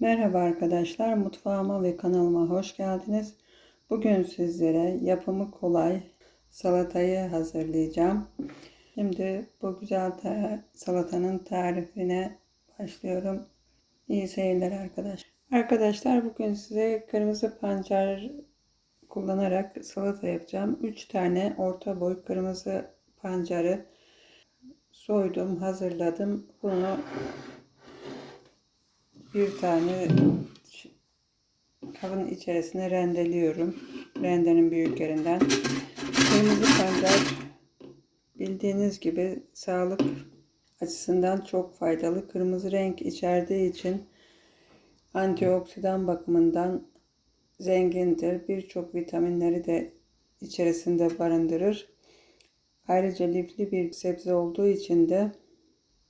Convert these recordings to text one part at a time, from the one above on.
Merhaba arkadaşlar, mutfağıma ve kanalıma hoş geldiniz. Bugün sizlere yapımı kolay salatayı hazırlayacağım. Şimdi bu güzel ta- salatanın tarifine başlıyorum. İyi seyirler arkadaşlar. Arkadaşlar bugün size kırmızı pancar kullanarak salata yapacağım. 3 tane orta boy kırmızı pancarı soydum, hazırladım. Bunu bir tane kabın içerisine rendeliyorum. Rendenin büyüklerinden. Kırmızı pancar bildiğiniz gibi sağlık açısından çok faydalı. Kırmızı renk içerdiği için antioksidan bakımından zengindir. Birçok vitaminleri de içerisinde barındırır. Ayrıca lifli bir sebze olduğu için de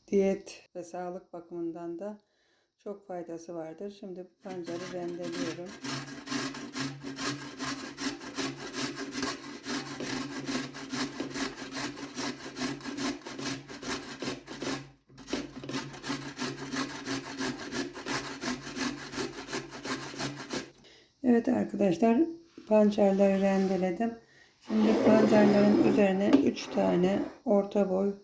diyet ve sağlık bakımından da çok faydası vardır. Şimdi pancarı rendeliyorum. Evet arkadaşlar pancarları rendeledim. Şimdi pancarların üzerine 3 tane orta boy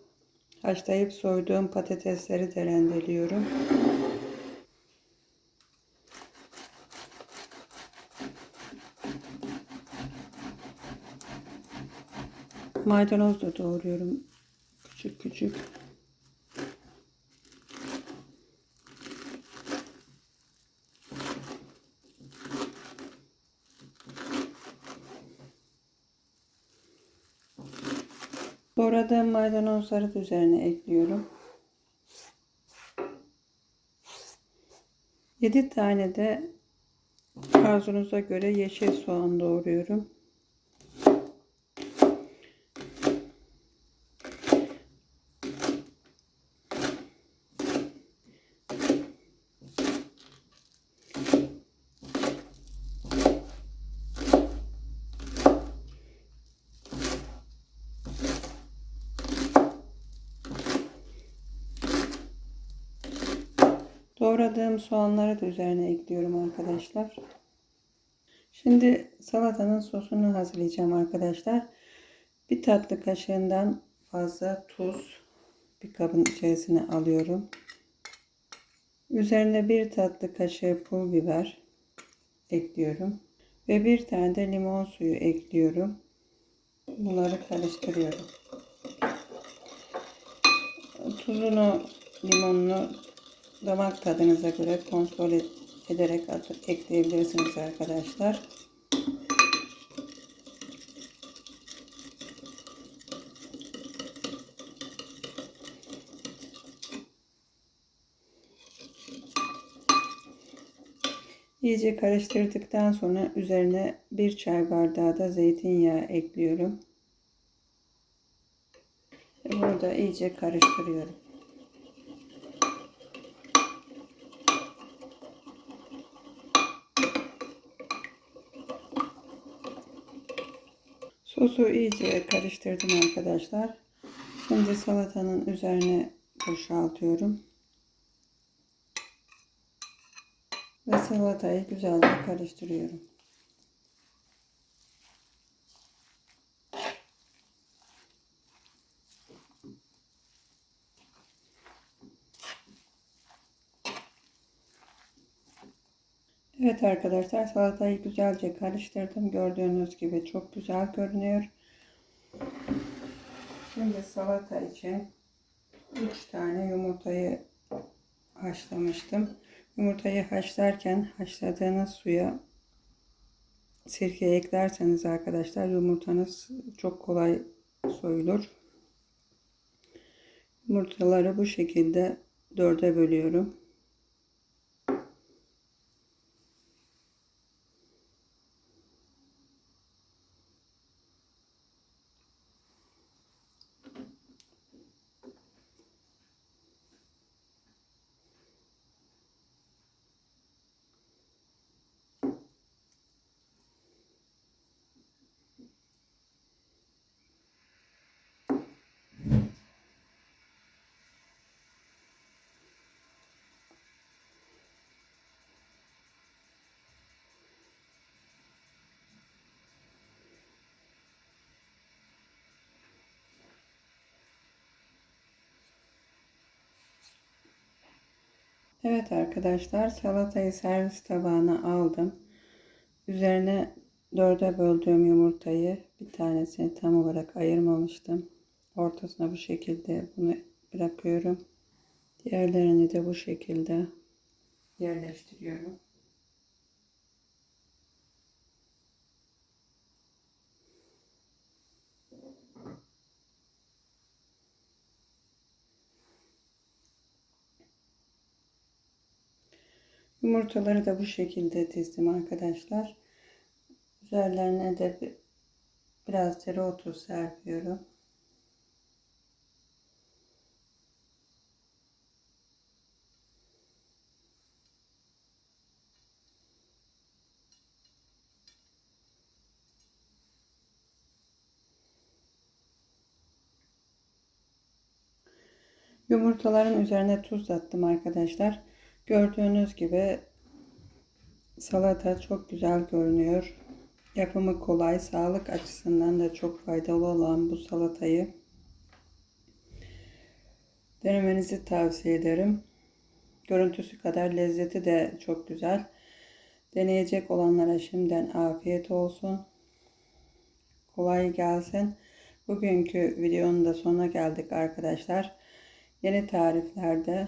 haşlayıp soyduğum patatesleri de rendeliyorum. Maydanoz da doğruyorum. Küçük küçük. Doğradığım maydanozları da üzerine ekliyorum. 7 tane de arzunuza göre yeşil soğan doğruyorum. Doğradığım soğanları da üzerine ekliyorum arkadaşlar. Şimdi salatanın sosunu hazırlayacağım arkadaşlar. Bir tatlı kaşığından fazla tuz bir kabın içerisine alıyorum. Üzerine bir tatlı kaşığı pul biber ekliyorum. Ve bir tane de limon suyu ekliyorum. Bunları karıştırıyorum. Tuzunu, limonunu damak tadınıza göre kontrol ederek ekleyebilirsiniz arkadaşlar. İyice karıştırdıktan sonra üzerine bir çay bardağı da zeytinyağı ekliyorum. Ve bunu da iyice karıştırıyorum. Sosu iyice karıştırdım arkadaşlar. Şimdi salatanın üzerine boşaltıyorum. Ve salatayı güzelce karıştırıyorum. Evet arkadaşlar salatayı güzelce karıştırdım. Gördüğünüz gibi çok güzel görünüyor. Şimdi salata için 3 tane yumurtayı haşlamıştım. Yumurtayı haşlarken haşladığınız suya sirke eklerseniz arkadaşlar yumurtanız çok kolay soyulur. Yumurtaları bu şekilde dörde bölüyorum. Evet arkadaşlar salatayı servis tabağına aldım. Üzerine dörde böldüğüm yumurtayı bir tanesini tam olarak ayırmamıştım. Ortasına bu şekilde bunu bırakıyorum. Diğerlerini de bu şekilde yerleştiriyorum. Yumurtaları da bu şekilde dizdim arkadaşlar. Üzerlerine de bir, biraz dereotu serpiyorum. Yumurtaların üzerine tuz attım arkadaşlar. Gördüğünüz gibi salata çok güzel görünüyor. Yapımı kolay, sağlık açısından da çok faydalı olan bu salatayı denemenizi tavsiye ederim. Görüntüsü kadar lezzeti de çok güzel. Deneyecek olanlara şimdiden afiyet olsun. Kolay gelsin. Bugünkü videonun da sonuna geldik arkadaşlar. Yeni tariflerde